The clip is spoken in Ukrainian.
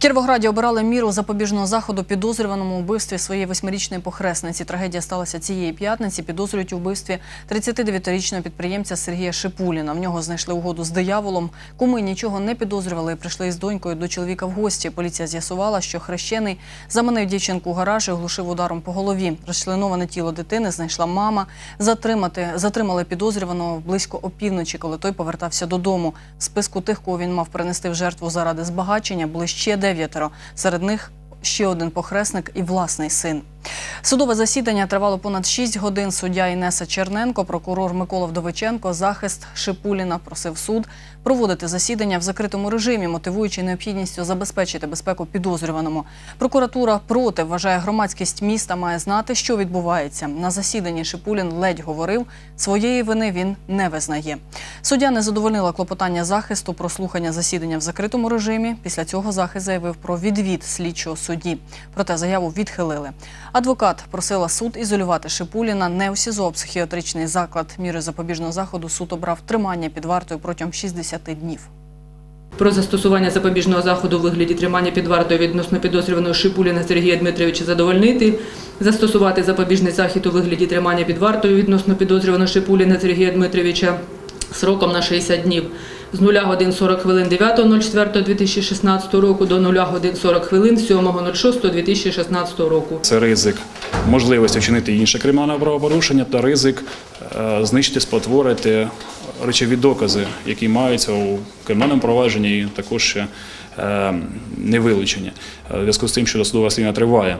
Кіровограді обирали міру запобіжного заходу підозрюваному вбивстві своєї восьмирічної похресниці. Трагедія сталася цієї п'ятниці. Підозрюють у вбивстві 39-річного підприємця Сергія Шипуліна. В нього знайшли угоду з дияволом. Куми нічого не підозрювали і прийшли із донькою до чоловіка в гості. Поліція з'ясувала, що хрещений заманив дівчинку у гараж і оглушив ударом по голові. Розчленоване тіло дитини знайшла мама. Затримати затримали підозрюваного близько опівночі, коли той повертався додому. В списку тих, кого він мав принести в жертву заради збагачення, були ще дев'ятеро. Серед них ще один похресник і власний син. Судове засідання тривало понад 6 годин. Суддя Інеса Черненко, прокурор Микола Вдовиченко, захист Шипуліна просив суд проводити засідання в закритому режимі, мотивуючи необхідністю забезпечити безпеку підозрюваному. Прокуратура проти вважає, громадськість міста має знати, що відбувається. На засіданні Шипулін ледь говорив, своєї вини він не визнає. Суддя не задовольнила клопотання захисту про слухання засідання в закритому режимі. Після цього захист заявив про відвід слідчого судді. Проте заяву відхилили. Адвокат просила суд ізолювати Шипуліна не у СІЗО, психіатричний заклад. Міри запобіжного заходу суд обрав тримання під вартою протягом 60 днів. Про застосування запобіжного заходу у вигляді тримання під вартою відносно підозрюваного Шипуліна Сергія Дмитровича задовольнити, застосувати запобіжний захід у вигляді тримання під вартою відносно підозрюваного Шипуліна Сергія Дмитровича сроком на 60 днів з 0 годин 40 хвилин 9.04.2016 року до 0 годин 40 хвилин 7.06.2016 року. Це ризик можливості вчинити інше кримінальне правопорушення та ризик е, знищити, спотворити речові докази, які маються у кримінальному провадженні, і також е, не вилучені. Е, зв'язку з тим, що досудове розслідування триває.